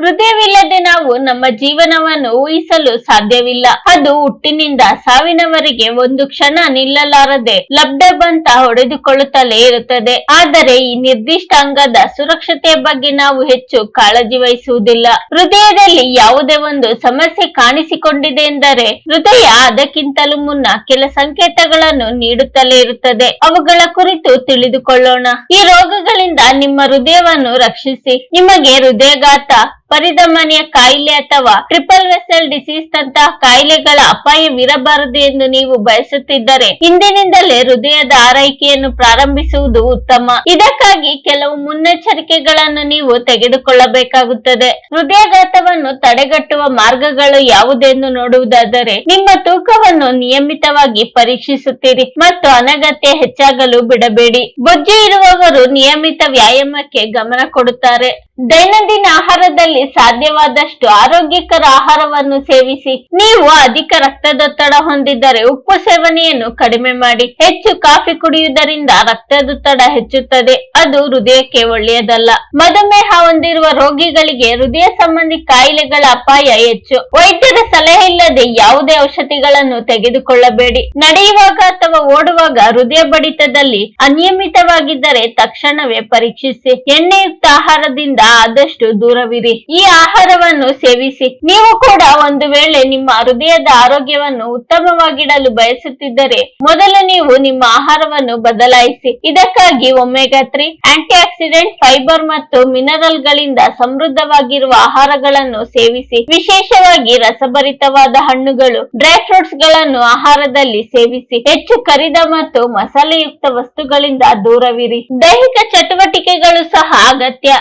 ಹೃದಯವಿಲ್ಲದೆ ನಾವು ನಮ್ಮ ಜೀವನವನ್ನು ಊಹಿಸಲು ಸಾಧ್ಯವಿಲ್ಲ. ಅದು ಹುಟ್ಟಿನಿಂದ ಸಾವಿನವರೆಗೆ ಒಂದು ಕ್ಷಣ ನಿಲ್ಲಲಾರದೆ ಲಬ್ಡಬಂತ ಹೊಡೆದುಕೊಳ್ಳುತ್ತಲೇ ಇರುತ್ತದೆ. ಆದರೆ ಈ ನಿರ್ದಿಷ್ಟ ಅಂಗದ ಸುರಕ್ಷತೆಯ ಬಗ್ಗೆ ನಾವು ಹೆಚ್ಚು ಕಾಳಜಿ ವಹಿಸುವುದಿಲ್ಲ. ಹೃದಯದಲ್ಲಿ ಯಾವುದೇ ಒಂದು ಸಮಸ್ಯೆ ಕಾಣಿಸಿಕೊಂಡಿದೆ ಎಂದರೆ ಹೃದಯ ಅದಕ್ಕಿಂತಲೂ ಮುನ್ನ ಕೆಲ ಸಂಕೇತಗಳನ್ನು ನೀಡುತ್ತಲೇ ಇರುತ್ತದೆ. ಅವುಗಳ ಕುರಿತು ತಿಳಿದುಕೊಳ್ಳೋಣ. ಈ ರೋಗಗಳಿಂದ ನಿಮ್ಮ ಹೃದಯವನ್ನು ರಕ್ಷಿಸಿ. ನಿಮಗೆ ಹೃದಯಘಾತ ಪರಿಧಮನಿಯ ಕಾಯಿಲೆ ಅಥವಾ ಟ್ರಿಪಲ್ ವೆಸಲ್ ಡಿಸೀಸ್ ನಂತಹ ಕಾಯಿಲೆಗಳ ಅಪಾಯವಿರಬಾರದು ಎಂದು ನೀವು ಬಯಸುತ್ತಿದ್ದರೆ ಇಂದಿನಿಂದಲೇ ಹೃದಯದ ಆರೈಕೆಯನ್ನು ಪ್ರಾರಂಭಿಸುವುದು ಉತ್ತಮ. ಇದಕ್ಕಾಗಿ ಕೆಲವು ಮುನ್ನೆಚ್ಚರಿಕೆಗಳನ್ನು ನೀವು ತೆಗೆದುಕೊಳ್ಳಬೇಕಾಗುತ್ತದೆ. ಹೃದಯಾಘಾತವನ್ನು ತಡೆಗಟ್ಟುವ ಮಾರ್ಗಗಳು ಯಾವುದೆಂದು ನೋಡುವುದಾದರೆ ನಿಮ್ಮ ತೂಕವನ್ನು ನಿಯಮಿತವಾಗಿ ಪರೀಕ್ಷಿಸುತ್ತೀರಿ ಮತ್ತು ಅನಗತ್ಯ ಹೆಚ್ಚಾಗಲು ಬಿಡಬೇಡಿ. ಬೊಜ್ಜು ಇರುವವರು ನಿಯಮಿತ ವ್ಯಾಯಾಮಕ್ಕೆ ಗಮನ ಕೊಡುತ್ತಾರೆ. ದೈನಂದಿನ ಆಹಾರದಲ್ಲಿ ಸಾಧ್ಯವಾದಷ್ಟು ಆರೋಗ್ಯಕರ ಆಹಾರವನ್ನು ಸೇವಿಸಿ, ನೀವು ಅಧಿಕ ರಕ್ತದೊತ್ತಡ ಹೊಂದಿದ್ದರೆ ಉಪ್ಪು ಸೇವನೆಯನ್ನು ಕಡಿಮೆ ಮಾಡಿ, ಹೆಚ್ಚು ಕಾಫಿ ಕುಡಿಯುವುದರಿಂದ ರಕ್ತದೊತ್ತಡ ಹೆಚ್ಚುತ್ತದೆ. ಅದು ಹೃದಯಕ್ಕೆ ಒಳ್ಳೆಯದಲ್ಲ. ಮಧುಮೇಹ ಹೊಂದಿರುವ ರೋಗಿಗಳಿಗೆ ಹೃದಯ ಸಂಬಂಧಿ ಕಾಯಿಲೆಗಳ ಅಪಾಯ ಹೆಚ್ಚು. ವೈದ್ಯರ ಸಲಹೆ ಇಲ್ಲದೆ ಯಾವುದೇ ಔಷಧಿಗಳನ್ನು ತೆಗೆದುಕೊಳ್ಳಬೇಡಿ. ನಡೆಯುವಾಗ ಅಥವಾ ಓಡುವಾಗ ಹೃದಯ ಬಡಿತದಲ್ಲಿ ಅನಿಯಮಿತವಾಗಿದ್ದರೆ ತಕ್ಷಣವೇ ಪರೀಕ್ಷಿಸಿ. ಎಣ್ಣೆಯುಕ್ತ ಆಹಾರದಿಂದ ಆದಷ್ಟು ದೂರವಿರಿ. ಈ ಆಹಾರವನ್ನು ಸೇವಿಸಿ. ನೀವು ಕೂಡ ಒಂದು ವೇಳೆ ನಿಮ್ಮ ಹೃದಯದ ಆರೋಗ್ಯವನ್ನು ಉತ್ತಮವಾಗಿಡಲು ಬಯಸುತ್ತಿದ್ದರೆ, ಮೊದಲು ನೀವು ನಿಮ್ಮ ಆಹಾರವನ್ನು ಬದಲಾಯಿಸಿ. ಇದಕ್ಕಾಗಿ omega three antioxidant fibre ಮತ್ತು ಮಿನರಲ್ ಗಳಿಂದ ಸಮೃದ್ಧವಾಗಿರುವ ಆಹಾರಗಳನ್ನು ಸೇವಿಸಿ. ವಿಶೇಷವಾಗಿ ರಸಭರಿತವಾದ ಹಣ್ಣುಗಳು, ಡ್ರೈ ಫ್ರೂಟ್ಸ್ಗಳನ್ನು ಆಹಾರದಲ್ಲಿ ಸೇವಿಸಿ. ಹೆಚ್ಚು ಕರಿದ ಮತ್ತು ಮಸಾಲೆಯುಕ್ತ ವಸ್ತುಗಳಿಂದ ದೂರವಿರಿ. ದೈಹಿಕ ಚಟುವಟಿಕೆಗಳು ಸಹ ಅಗತ್ಯ.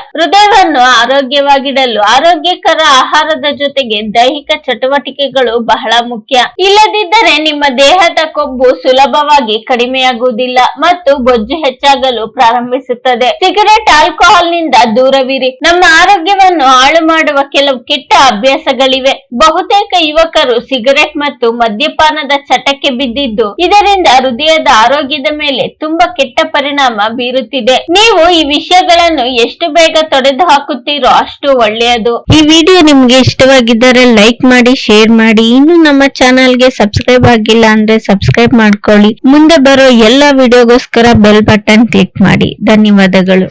ಹೃದಯವನ್ನು ಆರೋಗ್ಯವಾಗಿಡಲು ಆರೋಗ್ಯಕರ ಆಹಾರದ ಜೊತೆಗೆ ದೈಹಿಕ ಚಟುವಟಿಕೆಗಳು ಬಹಳ ಮುಖ್ಯ. ಇಲ್ಲದಿದ್ದರೆ ನಿಮ್ಮ ದೇಹದ ಕೊಬ್ಬು ಸುಲಭವಾಗಿ ಕಡಿಮೆಯಾಗುವುದಿಲ್ಲ ಮತ್ತು ಬೊಜ್ಜು ಹೆಚ್ಚಾಗಲು ಪ್ರಾರಂಭಿಸುತ್ತದೆ. ಸಿಗರೆಟ್ ಆಲ್ಕೋಹಾಲ್ನಿಂದ ದೂರವಿರಿ. ನಮ್ಮ ಆರೋಗ್ಯವನ್ನು ಹಾಳು ಮಾಡುವ ಕೆಲವು ಕೆಟ್ಟ ಅಭ್ಯಾಸಗಳಿವೆ. ಬಹುತೇಕ ಯುವಕರು ಸಿಗರೆಟ್ ಮತ್ತು ಮದ್ಯಪಾನದ ಚಟಕ್ಕೆ ಬಿದ್ದಿದ್ದು, ಇದರಿಂದ ಹೃದಯದ ಆರೋಗ್ಯದ ಮೇಲೆ ತುಂಬಾ ಕೆಟ್ಟ ಪರಿಣಾಮ ಬೀರುತ್ತಿದೆ. ನೀವು ಈ ವಿಷಯಗಳನ್ನು ಎಷ್ಟು ಬೇಗ ತೊಡೆದು ಹಾಕುತ್ತೀರೋ ಅಷ್ಟು ಒಳ್ಳೆಯದು. ಈ ವಿಡಿಯೋ ನಿಮ್ಗೆ ಇಷ್ಟವಾಗಿದ್ದರೆ ಲೈಕ್ ಮಾಡಿ, ಶೇರ್ ಮಾಡಿ. ಇನ್ನು ನಮ್ಮ ಚಾನಲ್ಗೆ ಸಬ್ಸ್ಕ್ರೈಬ್ ಆಗಿಲ್ಲ ಅಂದ್ರೆ ಸಬ್ಸ್ಕ್ರೈಬ್ ಮಾಡ್ಕೊಳ್ಳಿ. ಮುಂದೆ ಬರೋ ಎಲ್ಲಾ ವಿಡಿಯೋಗೋಸ್ಕರ ಬೆಲ್ ಬಟನ್ ಕ್ಲಿಕ್ ಮಾಡಿ. ಧನ್ಯವಾದಗಳು.